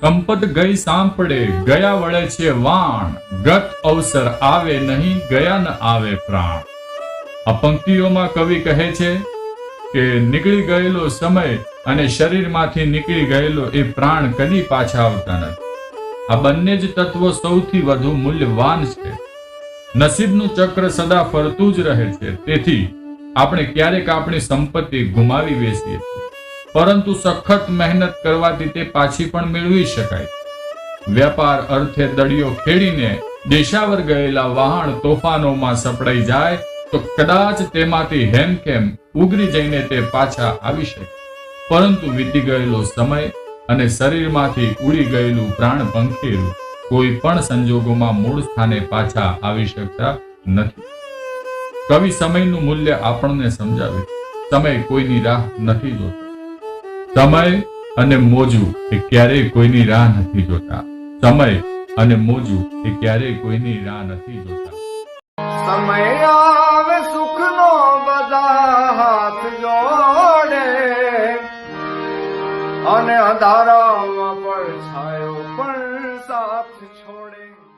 સંપત ગઈ સાંપડે, ગયા વળે છે વાણ. ગત અવસર આવે નહીં, ગયા ન આવે પ્રાણ. આ પંક્તિઓમાં કવિ કહે છે કે નીકળી ગયેલો સમય અને શરીરમાંથી નીકળી ગયેલો એ પ્રાણ કદી પાછા આવતા નથી. આ બંને જ તત્વો સૌથી વધુ મૂલ્યવાન છે. નસીબનું ચક્ર સદા ફરતું જ રહે છે. તેથી આપણે ક્યારેક આપણી સંપત્તિ ગુમાવી બેસીએ છીએ. પરંતુ સખત મહેનત કરવાથી તે પાછી પણ મેળવી શકાય. વેપાર અર્થે દડિયો ખેડીને દેશાવર ગયેલા વહાણ તોફાનોમાં સપડાઈ જાય તો કદાચ તેમાંથી હેમખેમ ઉગરી જઈને તે પાછા આવી શકે. પરંતુ વીતી ગયેલો સમય અને શરીરમાંથી ઉડી ગયેલું પ્રાણ પંખેરું કોઈ પણ સંજોગોમાં મૂળ સ્થાને પાછા આવી શકતા નથી. કવિ સમયનું મૂલ્ય આપણને સમજાવે. સમય કોઈની રાહ નથી જોતો. સમય અને મોજું એ ક્યારેય કોઈની રાહ નથી જોતા. સમય અને મોજું એ ક્યારેય કોઈની રાહ નથી જોતા. સમય આવે સુખનો બધા હાથ જોડે. અને અંધારામાં પડછાયો પણ સાથ છોડે.